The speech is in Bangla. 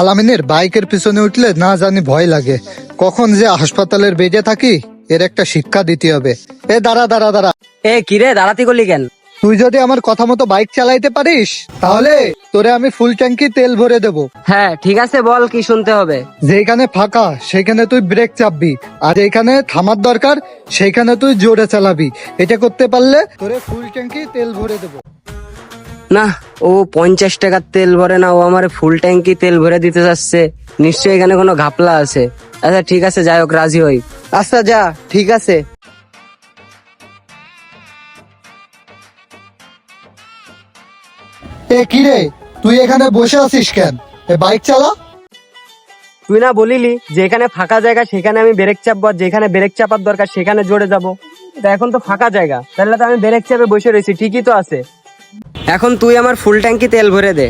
আলামিনের বাইকের পিছনে উঠলে না জানি ভয় লাগে। কখন যে হাসপাতালের বেডে থাকি এর একটা শিক্ষা দিতে হবে। এ দাঁড়া দাঁড়া দাঁড়া। এ কিরে দাঁড়াতি করলি কেন? তুই যদি আমার কথা মতো বাইক চালাইতে পারিস তাহলে তোরে আমি ফুল ট্যাঙ্কি তেল ভরে দেব। হ্যাঁ ঠিক আছে বল কি শুনতে হবে। যেখানে ফাঁকা সেখানে তুই ব্রেক চাপবি। আর এখানে থামার দরকার সেইখানে তুই জোরে চালাবি। এটা করতে পারলে তোরে ফুল ট্যাঙ্কি তেল ভরে দেব। না ও পঞ্চাশ টাকার তেল ভরে না ও আমার ফুল ট্যাঙ্কি তেল ভরে দিতে যাচ্ছে। নিশ্চয়ই এখানে কোনো ঘাপলা আছে। আচ্ছা ঠিক আছে যাই হোক রাজি হই। আচ্ছা যা ঠিক আছে। এ কিরে তুই এখানে বসে আছিস কেন? এ বাইক চালা? তুই না বলিলি যে এখানে ফাঁকা জায়গা সেখানে আমি ব্রেক চাপবো আর যেখানে ব্রেক চাপার দরকার সেখানে জোরে যাব। তা এখন তো ফাঁকা জায়গা তাহলে তো আমি ব্রেক চাপে বসে রয়েছি ঠিকই তো আছে। এখন তুই আমার ফুল ট্যাঙ্কি তেল ভরে দে।